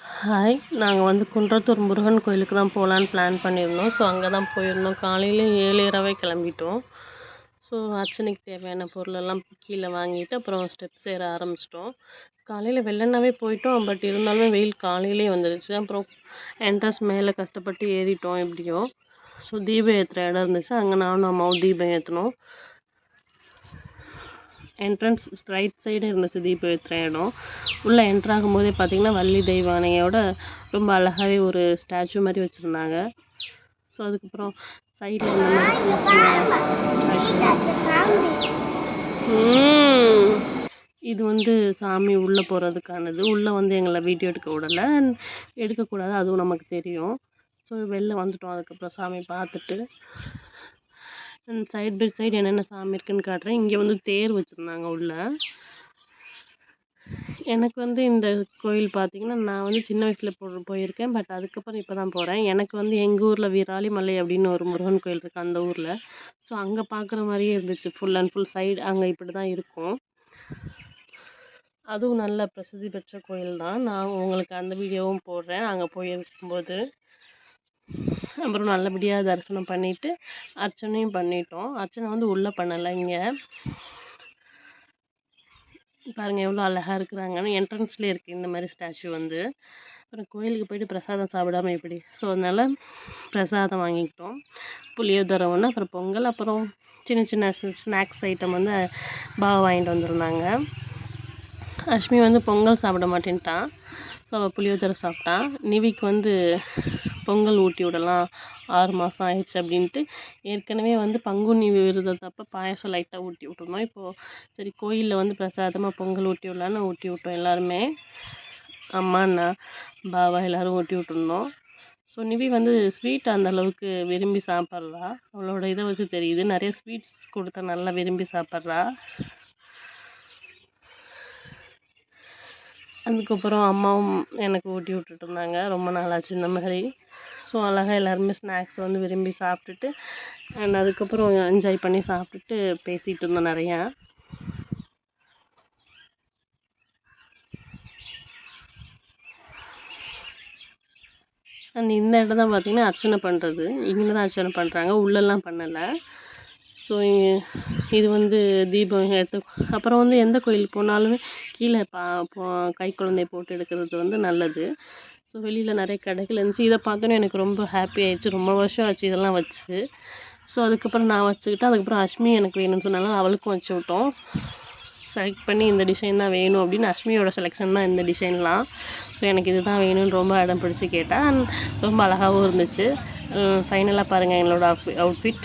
Hi நாங்கள் வந்து குன்றத்தூர் முருகன் கோயிலுக்கு தான் போகலான்னு பிளான் பண்ணியிருந்தோம். ஸோ அங்கே தான் போயிருந்தோம். காலையில் ஏழேராவே கிளம்பிட்டோம். ஸோ அர்ச்சனைக்கு தேவையான பொருளெல்லாம் கீழே வாங்கிட்டு அப்புறம் ஸ்டெப்ஸ் ஏற ஆரம்பிச்சிட்டோம். காலையில் வெள்ளனாவே போயிட்டோம். பட் இருந்தாலும் வெயில் காலையிலே வந்துடுச்சு அப்புறம் என்ட்ரன்ஸ் மேலே கஷ்டப்பட்டு ஏறிட்டோம் எப்படியோ. ஸோ தீபம் ஏற்றுற இடம் இருந்துச்சு. அங்கே நானும் அம்மாவும் தீபம் ஏற்றினோம் என்ட்ரன்ஸ் ரைட் சைடு இருந்துச்சு தீப வித்ரயணம் இடம். உள்ளே என்ட்ரு ஆகும்போதே பார்த்தீங்கன்னா வள்ளி தெய்வானையோட ரொம்ப அழகாகவே ஒரு ஸ்டாச்சு மாதிரி வச்சுருந்தாங்க. ஸோ அதுக்கப்புறம் சைடில் இந்த மாதிரி இது வந்து சாமி உள்ளே போகிறதுக்கானது உள்ளே வந்து எங்களை வீடியோ எடுக்க விடலை. எடுக்கக்கூடாது அதுவும் நமக்கு தெரியும். ஸோ வெளில வந்துட்டோம். அதுக்கப்புறம் சாமி பார்த்துட்டு சைட் பை சைடு என்னென்ன சாமி இருக்குன்னு காட்டுறேன். இங்கே வந்து தேர் வச்சுருந்தாங்க உள்ள. எனக்கு வந்து இந்த கோயில் பார்த்தீங்கன்னா நான் வந்து சின்ன வயசில் போ போயிருக்கேன். பட் அதுக்கப்புறம் இப்போ தான் போகிறேன் எனக்கு வந்து எங்கள் ஊரில் விராலிமலை அப்படின்னு ஒரு முருகன் கோயில் இருக்குது அந்த ஊரில். ஸோ அங்கே பார்க்குற மாதிரியே இருந்துச்சு. ஃபுல் அண்ட் ஃபுல் சைடு அங்கே இப்படி தான் இருக்கும். அதுவும் நல்ல பிரசித்தி பெற்ற கோயில் தான் நான் உங்களுக்கு அந்த வீடியோவும் போடுறேன். அங்கே போயிருக்கும்போது அப்புறம் நல்லபடியாக தரிசனம் பண்ணிவிட்டு அர்ச்சனையும் பண்ணிட்டோம். அர்ச்சனை வந்து உள்ளே பண்ணலை இங்கே. பாருங்கள் எவ்வளோ அழகாக இருக்கிறாங்கன்னு என்ட்ரன்ஸ்லேயே இருக்குது இந்த மாதிரி ஸ்டாச்சு வந்து. அப்புறம் கோயிலுக்கு போயிட்டு பிரசாதம் சாப்பிடாம எப்படி? ஸோ அதனால் பிரசாதம் வாங்கிக்கிட்டோம். புளியோதரம் ஒன்று அப்புறம் பொங்கல் அப்புறம் சின்ன சின்ன ஸ்நாக்ஸ் ஐட்டம் வந்து பாவா வாங்கிட்டு வந்திருந்தாங்க. அஷ்மி வந்து பொங்கல் சாப்பிட மாட்டேன்ட்டான். ஸோ அவள் புளியோதரை சாப்பிட்டான். நிவிக்கு வந்து பொங்கல் ஊட்டி விடலாம் ஆறு மாதம் ஆயிடுச்சு அப்படின்ட்டு ஏற்கனவே வந்து பங்குனி விரதத்தப்போ பாயாசம் லைட்டாக ஊட்டி விட்டுருந்தோம். இப்போது சரி கோயிலில் வந்து பிரசாதமாக பொங்கல் ஊட்டி விடலான்னு ஊட்டி விட்டோம் எல்லாருமே. அம்மா அண்ணா பாபா எல்லோரும் ஊட்டி விட்டுருந்தோம். ஸோ நிவி வந்து ஸ்வீட் அந்த அளவுக்கு விரும்பி சாப்பிட்றா. அவளோட இதை வச்சு தெரியுது. நிறைய ஸ்வீட்ஸ் கொடுத்தா நல்லா விரும்பி சாப்பிட்றா. அதுக்கப்புறம் அம்மாவும் எனக்கு ஊட்டி விட்டுட்டு இருந்தாங்க. ரொம்ப நாளாச்சு இந்த மாதிரி. ஸோ அழகாக எல்லாருமே ஸ்நாக்ஸ் வந்து விரும்பி சாப்பிட்டுட்டு அண்ட் அதுக்கப்புறம் என்ஜாய் பண்ணி சாப்பிட்டுட்டு பேசிகிட்டு இருந்தோம் நிறையா. அண்ட் இந்த இடம் தான் பார்த்திங்கன்னா அர்ச்சனை பண்ணுறது இங்கே தான் அர்ச்சனை பண்ணுறாங்க உள்ளெல்லாம் பண்ணலை. ஸோ இது வந்து தீபம் ஏற்ற அப்புறம் வந்து எந்த கோயிலுக்கு போனாலுமே கீழே பா கை குழந்தை போட்டு எடுக்கிறது வந்து நல்லது. ஸோ வெளியில் நிறைய கடைகள் இருந்துச்சு. இதை பார்த்தோன்னே எனக்கு ரொம்ப ஹாப்பி ஆயிடுச்சு. ரொம்ப வருஷம் ஆச்சு இதெல்லாம் வச்சு. ஸோ அதுக்கப்புறம் நான் வச்சுக்கிட்டேன். அதுக்கப்புறம் அஷ்மி எனக்கு வேணும்னு சொன்னாலும் அவளுக்கும் வச்சு விட்டோம். செலக்ட் பண்ணி இந்த டிசைன் தான் வேணும் அப்படின்னு அஷ்மியோட செலெக்ஷன் தான் இந்த டிசைன்லாம் ஸோ எனக்கு இது தான் வேணும்னு ரொம்ப இடம் பிடிச்சி கேட்டேன். ரொம்ப அழகாகவும் இருந்துச்சு. ஃபைனலாக பாருங்கள் என்னோடய அவுட்ஃபிட்